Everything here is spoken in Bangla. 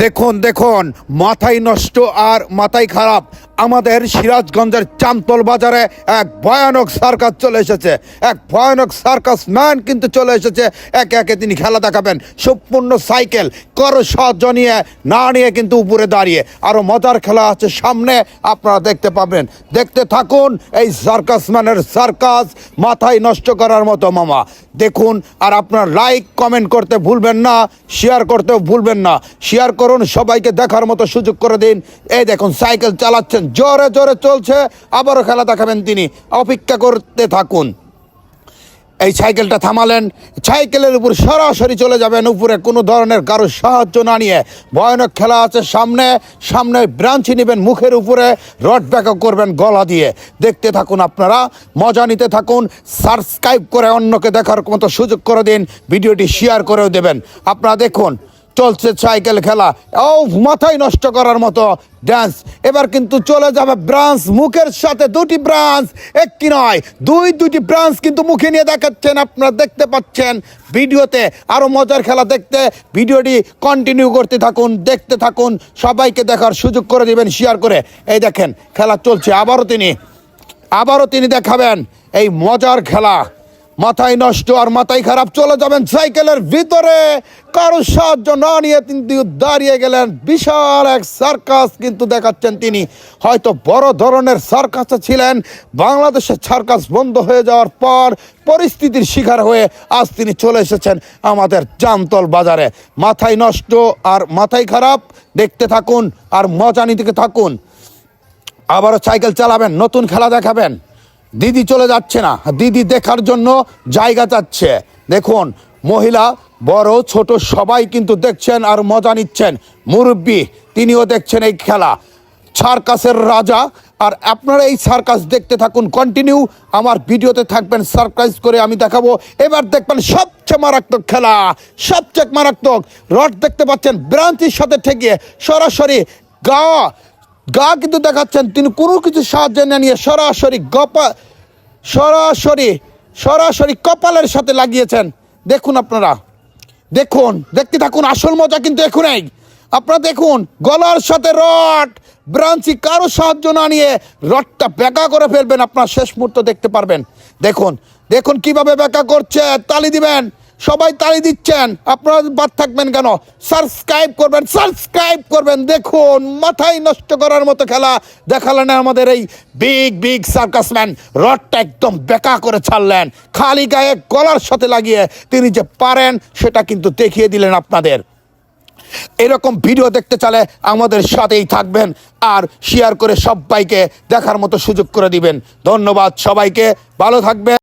দেখুন দেখুন মাথায় নষ্ট আর মাথায় খারাপ। আমাদের সিরাজগঞ্জের চামতল বাজারে এক ভয়ানক সার্কাস চলে এসেছে। এক ভয়ানক সার্কাস ম্যান কিন্তু চলে এসেছে। একে একে তিনি খেলা দেখাবেন। সম্পূর্ণ সাইকেল কর সাহায্য নিয়ে না নিয়ে কিন্তু উপরে দাঁড়িয়ে। আরও মজার খেলা আছে সামনে, আপনারা দেখতে পাবেন। দেখতে থাকুন এই সার্কাস ম্যানের সার্কাস, মাথায় নষ্ট করার মতো মামা। দেখুন, আর আপনার লাইক, কমেন্ট করতে ভুলবেন না, শেয়ার করতেও ভুলবেন না। শেয়ার করুন, সবাইকে দেখার মতো সুযোগ করে দিন। এই দেখুন, সাইকেল চালাচ্ছেন জোরে জোরে চলছে, আবারও খেলা দেখাবেন তিনি। অপেক্ষা করতে থাকুন। এই সাইকেলটা থামালেন, সাইকেলের উপর সরাসরি চলে যাবেন, উপরে কোনো ধরনের কারও সাহায্য না নিয়ে। ভয়ানক খেলা আছে সামনে সামনে ব্রাঞ্চি নেবেন মুখের উপরে, রড ব্যাকআপ করবেন গলা দিয়ে। দেখতে থাকুন আপনারা, মজা নিতে থাকুন, সাবস্ক্রাইব করে অন্যকে দেখার মতো সুযোগ করে দিন, ভিডিওটি শেয়ার করেও দেবেন। আপনারা দেখুন চলছে সাইকেল খেলা। ও, মাথায় নষ্ট করার মতো ড্যান্স এবার কিন্তু চলে যাবে ব্রাঞ্চ, মুখের সাথে দুটি ব্রাঞ্চ। একটি নয়, দুই, দুটি ব্রাঞ্চ কিন্তু মুখে নিয়ে দেখাচ্ছেন আপনারা, দেখতে পাচ্ছেন ভিডিওতে। আরও মজার খেলা দেখতে, ভিডিওটি কন্টিনিউ করতে থাকুন, দেখতে থাকুন। সবাইকে দেখার সুযোগ করে দিবেন শেয়ার করে। এই দেখেন, খেলা চলছে। আবারও তিনি আবারও তিনি দেখাবেন। এই মজার খেলা। মাথায় নষ্ট আর মাথায় খারাপ চলে যাবেন সাইকেলের ভিতরে। কারও সাহায্য না নিয়ে কিন্তু দাঁড়িয়ে গেলেন। বিশাল এক সার্কাস কিন্তু দেখাচ্ছেন তিনি। হয়তো বড় ধরনের সার্কাসে ছিলেন। বাংলাদেশের সার্কাস বন্ধ হয়ে যাওয়ার পর পরিস্থিতির শিকার হয়ে আজ তিনি চলে এসেছেন আমাদের জামতল বাজারে। মাথায় নষ্ট আর মাথায় খারাপ, দেখতে থাকুন আর মজা নিতে থাকুন। আবারও সাইকেল চালাবেন, নতুন খেলা দেখাবেন। দিদি চলে যাচ্ছে না। দিদি দেখার জন্য জায়গা চাচ্ছে। দেখুন, মহিলা বড়, ছোট, সবাই কিন্তু দেখছেন আর মজা নিচ্ছেন। মুরব্বী, তিনিও দেখছেন এই খেলা। সার্কাসের রাজা। আর আপনারা এই সার্কাস দেখতে থাকুন কন্টিনিউ আমার ভিডিওতে থাকবেন সার্কাস করে আমি দেখাবো। এবার দেখবেন সবচেয়ে মারাত্মক খেলা। সবচেয়ে মারাত্মক। রড দেখতে পাচ্ছেন, ব্রাঞ্চির সাথে ঠেকিয়ে সরাসরি গা গা কিন্তু দেখাচ্ছেন, তিনি কোনো কিছু সাহায্য না নিয়ে সরাসরি গপা, সরাসরি সরাসরি কপালের সাথে লাগিয়েছেন। দেখুন আপনারা, দেখুন, দেখতে থাকুন, আসল মজা কিন্তু এখনই। আপনারা দেখুন, গলার সাথে রড, ব্রাঞ্চি কারও সাহায্য না নিয়ে রডটা বেঁকা করে ফেলবেন, আপনার শেষ মুহূর্ত দেখতে পারবেন। দেখুন দেখুন কীভাবে বেঁকা করছে, তালি দিবেন। সবাই তাড়ি দিচ্ছেন। আপনারা বাদ থাকবেন কেন? সাবস্ক্রাইব করবেন সাবস্ক্রাইব করবেন। দেখুন, মাথায় নষ্ট করার মতো খেলা দেখালেন আমাদের এই বিগ বিগ সার্কাসম্যান রডটা একদম বেকা করে ছাড়লেন। খালি গায়ে গলার সাথে লাগিয়ে তিনি যে পারেন, সেটা কিন্তু দেখিয়ে দিলেন আপনাদের। এরকম ভিডিও দেখতে চালে আমাদের সাথেই থাকবেন আর শেয়ার করে সবাইকে দেখার মতো সুযোগ করে দিবেন। ধন্যবাদ সবাইকে, ভালো থাকবেন।